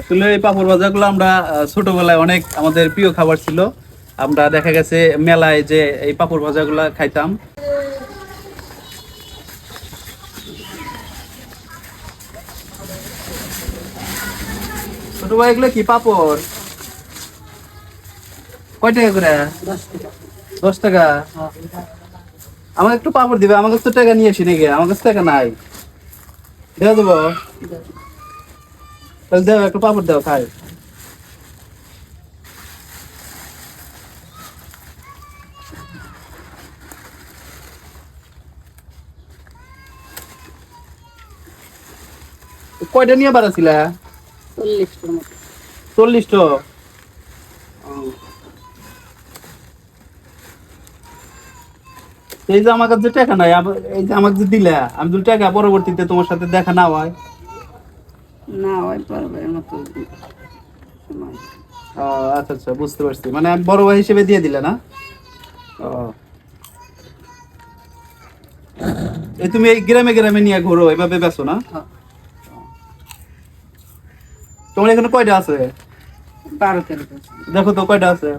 আসলে এই পাপড় ভাজাগুলো আমরা ছোটবেলায় অনেক আমাদের প্রিয় খাবার ছিল। আমরা দেখা গেছে মেলায় যে এই পাপড় ভাজাগুলো খাইতাম। ছোট ভাই কি পাপড়? কয় টাকা করে? দশ টাকা? আমাকে একটু পাপড় দিবে আমার কাছে তো টাকা নিয়ে আসি নাকি? আমার কাছে টাকা নাই। দেওয়া দেবো? তাহলে দাও একটু পাপড় দাও খাই কয়টা নিয়ে বাড়াছিলা চল্লিশটার মতো চল্লিশটা এই যে আমার কাছে টাকা নাই এই যে আমাকে যে দিলা আমি যদি টাকা পরবর্তীতে তোমার সাথে দেখা না হয় না পারবে মতো সময় ও, আচ্ছা আচ্ছা বুঝতে পারছি। মানে আমি বড় ভাই হিসেবে দিয়ে দিলে না? ও। এই তুমি এই গ্রামে গ্রামে নিয়ে ঘোরো এভাবে বেছো না? হ্যাঁ। তোমার এখানে কয়টা আছে? বারো তেরো দেখো তো কয়টা আছে।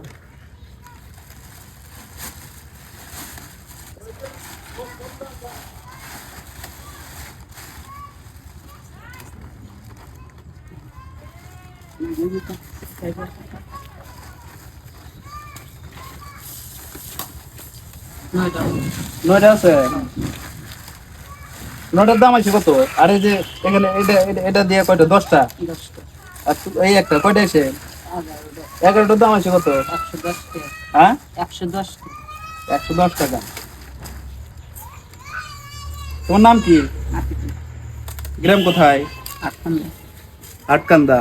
নয়টা নয়টা আছে? নয়টার দাম আছে কত? আর এই যে এখানে এটা এটা- দিয়ে কয়টা? দশটা? আর এই একটা কয়টা এসে? এগারোটার দাম আছে কত? হ্যাঁ? একশো দশ টাকা। একশো দশ টাকা তোমার নাম কি? গ্রাম কোথায়? আটখানে আটকান্দা।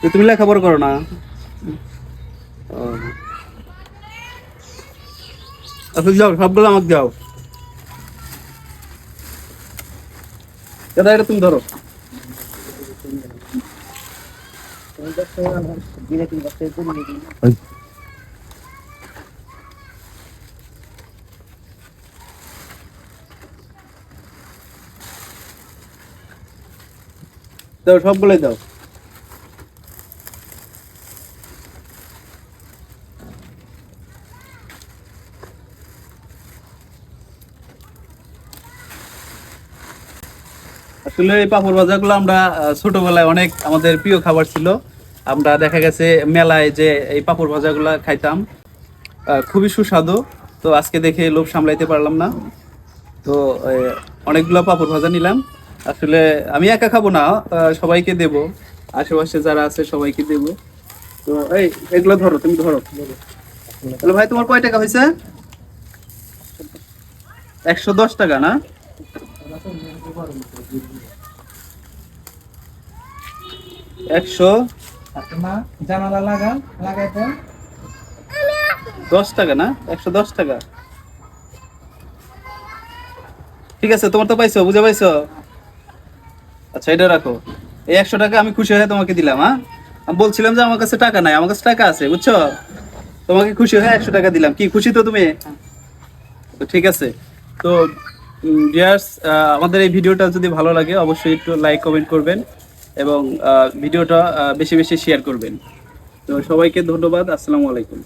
তো তুমি লেখাপড়া করো না। আচ্ছা যাও সবগুলো আমাকে যাও দাদা এটা তুমি ধরো। দাও, সবগুলোই দাও। আসলে এই পাপড় ভাজাগুলো আমরা ছোটবেলায় অনেক আমাদের প্রিয় খাবার ছিল। আমরা দেখা গেছে মেলায় যে এই পাপড় ভাজাগুলো খাইতাম। খুবই সুস্বাদু। তো আজকে দেখে লোভ সামলাইতে পারলাম না। তো অনেকগুলো পাপড় ভাজা নিলাম। আসলে আমি একা খাব না সবাইকে দেব। আশেপাশে যারা আছে সবাইকে দেব। তো এই এগুলো ধরো তুমি ধরো। হ্যালো ভাই তোমার কয় টাকা হয়েছে? একশো দশ টাকা না? একশো জানালা লাগা লাগাইতে দশ টাকা না? একশো দশ টাকা। ঠিক আছে তোমার তো পাইছো বুঝে পাইছো? আচ্ছা এটা রাখো। এই একশো টাকা আমি খুশি হয়ে তোমাকে দিলাম হ্যাঁ? আমি বলছিলাম যে আমার কাছে টাকা নাই, আমার কাছে টাকা আছে, বুঝছ? তোমাকে খুশি হয়ে একশো টাকা দিলাম। কি, খুশি তো তুমি? তো ঠিক আছে। তো ডিয়ার্স আমাদের এই ভিডিওটা যদি ভালো লাগে, অবশ্যই একটু লাইক কমেন্ট করবেন এবং ভিডিওটা বেশি বেশি শেয়ার করবেন। তো সবাইকে ধন্যবাদ, আসসালামু আলাইকুম।